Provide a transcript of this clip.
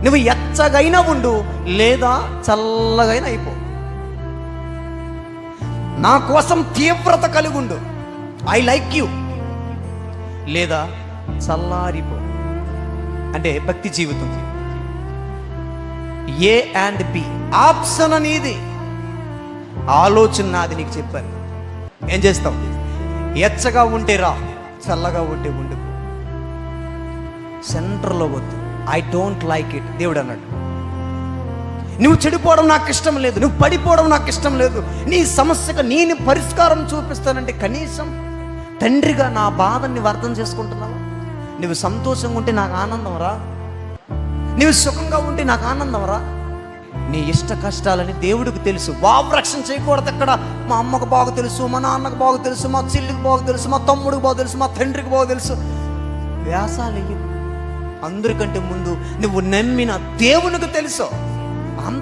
నువ్వు ఎచ్చగైనా ఉండు లేదా చల్లగైనా అయిపో. నా కోసం తీవ్రత కలిగి ఉండు. ఐ లైక్ యూ లేదా చల్లారిపో. అంటే భక్తి జీవితం. ఏ అండ్ బి ఆప్షన్ అనేది ఆలోచన నాది నీకు చెప్పాను. ఏం చేస్తావు? ఎచ్చగా ఉంటే రా చల్లగా ఉంటే ఉండు. సెంటర్లో వద్దు. ఐ డోంట్ లైక్ ఇట్ దేవుడు అన్నాడు నువ్వు చెడిపోవడం నాకు ఇష్టం లేదు. నువ్వు పడిపోవడం నాకు ఇష్టం లేదు. నీ సమస్యకు నేను పరిష్కారం చూపిస్తానంటే కనీసం తండ్రిగా నా బాధని నువ్వు అర్థం చేసుకుంటున్నావు? నువ్వు సంతోషంగా ఉంటే నాకు ఆనందం రా. నువ్వు సుఖంగా ఉంటే నాకు ఆనందం రా. నీ ఇష్ట కష్టాలని దేవుడికి తెలుసు. బాబు రక్షణ చేయకూడదు అక్కడ మా అమ్మకు బాగా తెలుసు మా నాన్నకు బాగా తెలుసు మా చెల్లికి బాగా తెలుసు మా తమ్ముడికి బాగా తెలుసు మా తండ్రికి బాగా తెలుసు. వ్యాసాలు అందరికంటే ముందు నువ్వు నమ్మిన దేవునికి తెలుసు.